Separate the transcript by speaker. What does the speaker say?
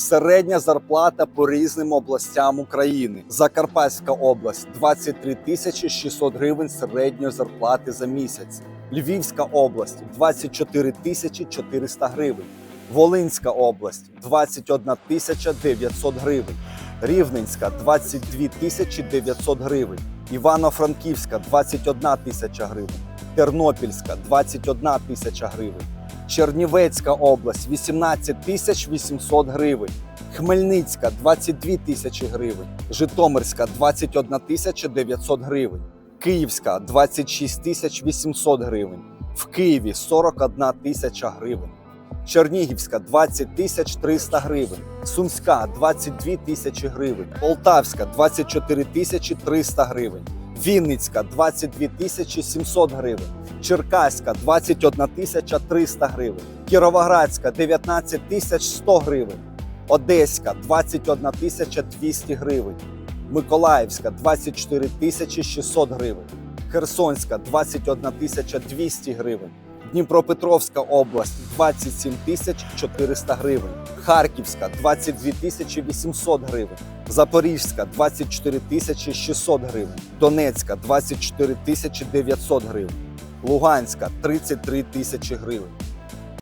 Speaker 1: Середня зарплата по різним областям України. Закарпатська область 23 тисячі 600 гривень середньої зарплати за місяць. Львівська область 24 тисячі 400 гривень. Волинська область 21 тисяча 900 гривень. Рівненська 22 тисячі 900 гривень. Івано-Франківська 21 тисяча гривень. Тернопільська 21 тисяча гривень. Чернівецька область 18 тисяч 800 гривень. Хмельницька 22 тисячі гривень. Житомирська 21 тисяча 900 гривень. Київська 26 тисяч 800 гривень. В Києві 41 тисяча гривень. Чернігівська 20 тисяч 300 гривень. Сумська 22 тисячі гривень. Полтавська 24 тисячі 300 гривень. Вінницька 22 тисячі 700 гривень. Черкаська 21 тисяча 300 гривень. Кіровоградська 19 тисяч 100 гривень. Одеська 21 тисяча 200 гривень. Миколаївська 24 тисячі 600 гривень. Херсонська 21 тисяча 200 гривень. Дніпропетровська область 27 тисяч 400 гривень. Харківська 22 тисячі 800 гривень. Запорізька 24 тисячі 600 гривень. Донецька 24 тисячі 900 гривень. Луганська 33 тисячі гривень.